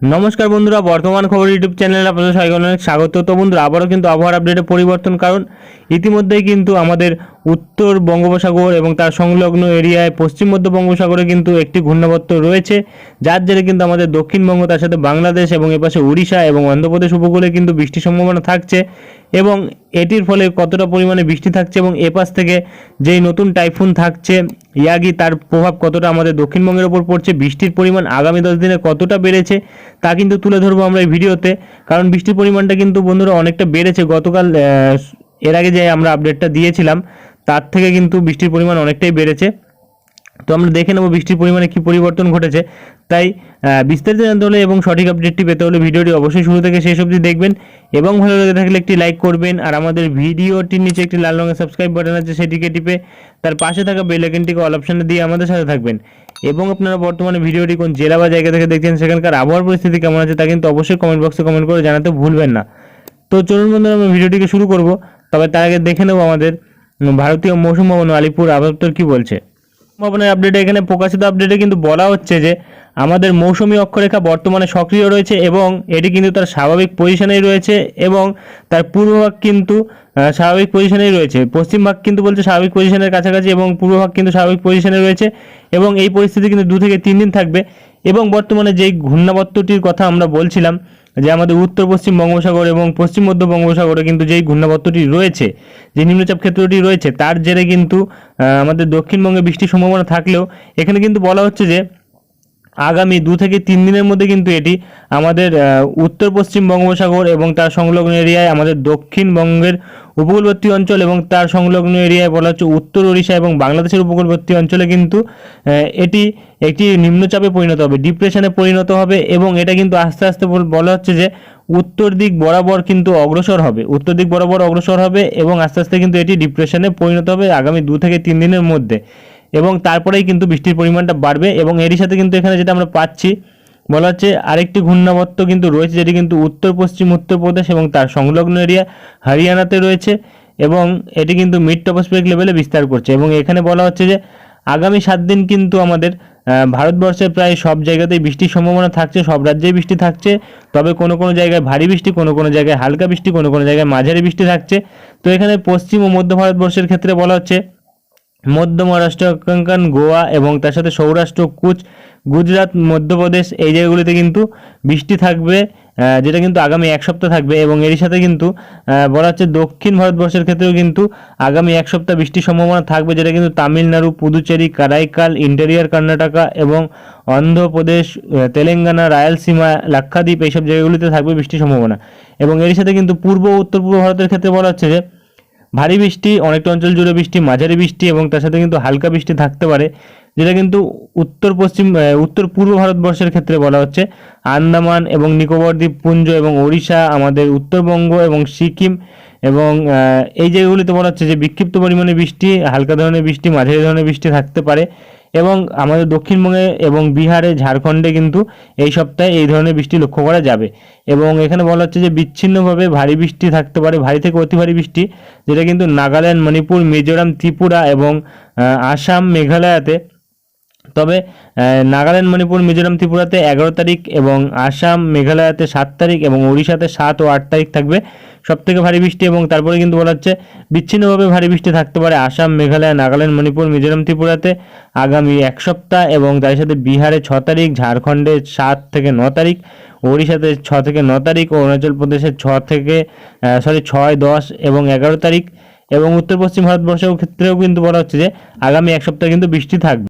নমস্কার বন্ধুরা, বর্তমান খবর ইউটিউব চ্যানেলে আপনাদের সবাইকে অনেক স্বাগত। তো বন্ধুরা, আবারও কিন্তু আবহাওয়ার আপডেটে পরিবর্তন কারণ ইতিমধ্যেই কিন্তু আমাদের উত্তর বঙ্গোপসাগর এবং তার সংলগ্ন এরিয়ায় পশ্চিম মধ্য বঙ্গোপসাগরে কিন্তু একটি ঘূর্ণাবর্ত রয়েছে, যার জেরে কিন্তু আমাদের দক্ষিণবঙ্গ, তার সাথে বাংলাদেশ এবং এপাশে উড়িষ্যা এবং অন্ধ্রপ্রদেশ উপকূলে কিন্তু বৃষ্টির সম্ভাবনা থাকছে এবং এটির ফলে কতটা পরিমাণে বৃষ্টি থাকছে এবং এপাশ থেকে যেই নতুন টাইফুন থাকছে, ইয়াগি তার প্রভাব কতটা আমাদের দক্ষিণবঙ্গের ওপর পড়ছে, বৃষ্টির পরিমাণ আগামী দশ দিনে কতটা বেড়েছে, তা কিন্তু তুলে ধরবো আমরা এই ভিডিওতে, কারণ বৃষ্টির পরিমাণটা কিন্তু বন্ধুরা অনেকটা বেড়েছে। গতকাল এর আগে যে আমরা আপডেটটা দিয়েছিলাম, তার থেকে কিন্তু বৃষ্টির পরিমাণ অনেকটাই বেড়েছে। তো আমরা দেখে নেব বৃষ্টির পরিমাণে কি পরিবর্তন ঘটেছে। তাই বিস্তারিত জানতে হলে এবং সঠিক আপডেটটি পেতে হলে ভিডিওটি অবশ্যই শুরু থেকে শেষ অবধি দেখবেন এবং ভালো লেগে থাকলে একটি লাইক করবেন। আর আমাদের ভিডিওটির নিচে একটি লাল রঙের সাবস্ক্রাইব বাটন আছে, সেটিকে টিপে তার পাশে থাকা বেল আইকনটিকে অল অপশনে দিয়ে আমাদের সাথে থাকবেন। এবং আপনারা বর্তমানে ভিডিওটি কোন জেলা বা জায়গা থেকে দেখছেন, সেখানকার আবহাওয়ার পরিস্থিতি কেমন আছে তা কিন্তু অবশ্যই কমেন্ট বক্সে কমেন্ট করে জানাতে ভুলবেন না। তো চলুন বন্ধুরা, আমরা ভিডিওটিকে শুরু করব। তবে তার আগে দেখে নেব আমাদের ভারতীয় মৌসুম ভবন আলিপুর আবহাওয়া কি বলছে। ভবনের আপডেটে এখানে প্রকাশিত আপডেটে কিন্তু বলা হচ্ছে যে, আমাদের মৌসুমী অক্ষরেখা বর্তমানে সক্রিয় রয়েছে এবং এটি কিন্তু তার স্বাভাবিক পজিশনেই রয়েছে এবং তার পূর্বভাগ কিন্তু স্বাভাবিক পজিশনেই রয়েছে। পশ্চিম ভাগ কিন্তু বলছে স্বাভাবিক পজিশনের কাছাকাছি এবং পূর্বভাগ কিন্তু স্বাভাবিক পজিশনে রয়েছে এবং এই পরিস্থিতি কিন্তু দু থেকে তিন দিন থাকবে এবং বর্তমানে যেই ঘূর্ণাবর্তটির কথা আমরা বলছিলাম যে আমাদের উত্তর, পশ্চিম বঙ্গোপসাগর এবং পশ্চিম মধ্য বঙ্গোপসাগরে কিন্তু যেই ঘূর্ণাবর্তটি রয়েছে, যে নিম্নচাপ ক্ষেত্রটি রয়েছে, তার জেরে কিন্তু আমাদের দক্ষিণবঙ্গে বৃষ্টির সম্ভাবনা থাকলেও এখানে কিন্তু বলা হচ্ছে যে আগামী দু থেকে তিন দিনের মধ্যে কিন্তু এটি আমাদের উত্তর পশ্চিম বঙ্গোপসাগর এবং তার সংলগ্ন এরিয়ায় আমাদের দক্ষিণবঙ্গের উপকূলবর্তী অঞ্চল এবং তার সংলগ্ন এরিয়ায় বলা হচ্ছে উত্তর ওড়িশা এবং বাংলাদেশের উপকূলবর্তী অঞ্চলে কিন্তু এটি একটি নিম্নচাপে পরিণত হবে, ডিপ্রেশনে পরিণত হবে এবং এটা কিন্তু আস্তে আস্তে বলা হচ্ছে যে উত্তর দিক বরাবর কিন্তু অগ্রসর হবে, উত্তর দিক বরাবর অগ্রসর হবে এবং আস্তে আস্তে কিন্তু এটি ডিপ্রেশনে পরিণত হবে আগামী দু থেকে তিন দিনের মধ্যে। এবং তারপরেই কিন্তু বৃষ্টির পরিমাণটা বাড়বে এবং এরই সাথে কিন্তু এখানে যেটা আমরা পাচ্ছি, বলা হচ্ছে আরেকটি ঘূর্ণাবর্ত কিন্তু রয়েছে যেটি কিন্তু উত্তর, পশ্চিম উত্তরপ্রদেশ এবং তার সংলগ্ন এরিয়া হরিয়ানাতে রয়েছে এবং এটি কিন্তু মিড টপোস্ফিরিক লেভেলে বিস্তার করছে এবং এখানে বলা হচ্ছে যে আগামী সাত দিন কিন্তু আমাদের ভারতবর্ষের প্রায় সব জায়গাতেই বৃষ্টির সম্ভাবনা থাকছে, সব রাজ্যেই বৃষ্টি থাকছে, তবে কোনো কোনো জায়গায় ভারী বৃষ্টি, কোনো কোনো জায়গায় হালকা বৃষ্টি, কোনো কোনো জায়গায় মাঝারি বৃষ্টি থাকছে। তো এখানে পশ্চিম ও মধ্য ভারতবর্ষের ক্ষেত্রে বলা হচ্ছে মধ্য মহারাষ্ট্র গোয়া এবং তার সাথে সৌরাষ্ট্র, কুচ, গুজরাট, মধ্যপ্রদেশ এই জায়গাগুলিতে কিন্তু বৃষ্টি থাকবে যেটা কিন্তু আগামী এক সপ্তাহ থাকবে এবং এরই সাথে কিন্তু বলা হচ্ছে দক্ষিণ ভারতবর্ষের ক্ষেত্রেও কিন্তু আগামী এক সপ্তাহ বৃষ্টির সম্ভাবনা থাকবে, যেটা কিন্তু তামিলনাড়ু, পুদুচেরি, কারাইকাল, ইন্টেরিয়ার কর্ণাটকা এবং অন্ধ্রপ্রদেশ তেলেঙ্গানা, রায়ালসীমা, লাক্ষাদ্বীপ এইসব জায়গাগুলিতে থাকবে বৃষ্টির সম্ভাবনা। এবং এরই সাথে কিন্তু পূর্ব উত্তর পূর্ব ভারতের ক্ষেত্রে বলা হচ্ছে যে ভারী বৃষ্টি, অনেকটা অঞ্চল জুড়ে বৃষ্টি, মাঝারি বৃষ্টি এবং তার সাথে কিন্তু হালকা বৃষ্টি থাকতে পারে, যেটা কিন্তু উত্তর পশ্চিম উত্তর পূর্ব ভারতবর্ষের ক্ষেত্রে বলা হচ্ছে। আন্দামান এবং নিকোবর দ্বীপপুঞ্জ এবং ওড়িশা, আমাদের উত্তরবঙ্গ এবং সিকিম এবং এই জায়গাগুলিতে বলা হচ্ছে যে বিক্ষিপ্ত পরিমাণে বৃষ্টি, হালকা ধরনের বৃষ্টি, মাঝারি ধরনের বৃষ্টি থাকতে পারে। এবং আমাদের দক্ষিণবঙ্গে এবং বিহারে, ঝাড়খণ্ডে কিন্তু এই সপ্তাহে এই ধরনের বৃষ্টি লক্ষ্য করা যাবে। এবং এখানে বলা হচ্ছে যে বিচ্ছিন্নভাবে ভারী বৃষ্টি থাকতে পারে, ভারী থেকে অতি ভারী বৃষ্টি, যেটা কিন্তু নাগাল্যান্ড, মণিপুর, মিজোরাম, ত্রিপুরা এবং আসাম, মেঘালয়াতে তবে নাগাল্যান্ড, মণিপুর, মিজোরাম, ত্রিপুরাতে এগারো তারিখ এবং আসাম, মেঘালয়াতে সাত তারিখ এবং ওড়িশাতে সাত ও আট তারিখ থাকবে। সব থেকে ভারী বৃষ্টি এবং তারপরে কিন্তু বলা হচ্ছে বিচ্ছিন্নভাবে ভারী বৃষ্টি থাকতে পারে আসাম, মেঘালয়, নাগাল্যান্ড, মণিপুর, মিজোরাম, ত্রিপুরাতে আগামী এক সপ্তাহ এবং তার সাথে বিহারে ছ তারিখ, ঝাড়খণ্ডে সাত থেকে ন তারিখ, ওড়িশাতে ছ থেকে ন তারিখ ও অরুণাচল প্রদেশে ছ থেকে সরি ছয়, দশ এবং এগারো তারিখ এবং উত্তর পশ্চিম ভারতবর্ষের ক্ষেত্রেও কিন্তু বলা হচ্ছে যে আগামী এক সপ্তাহে কিন্তু বৃষ্টি থাকবে।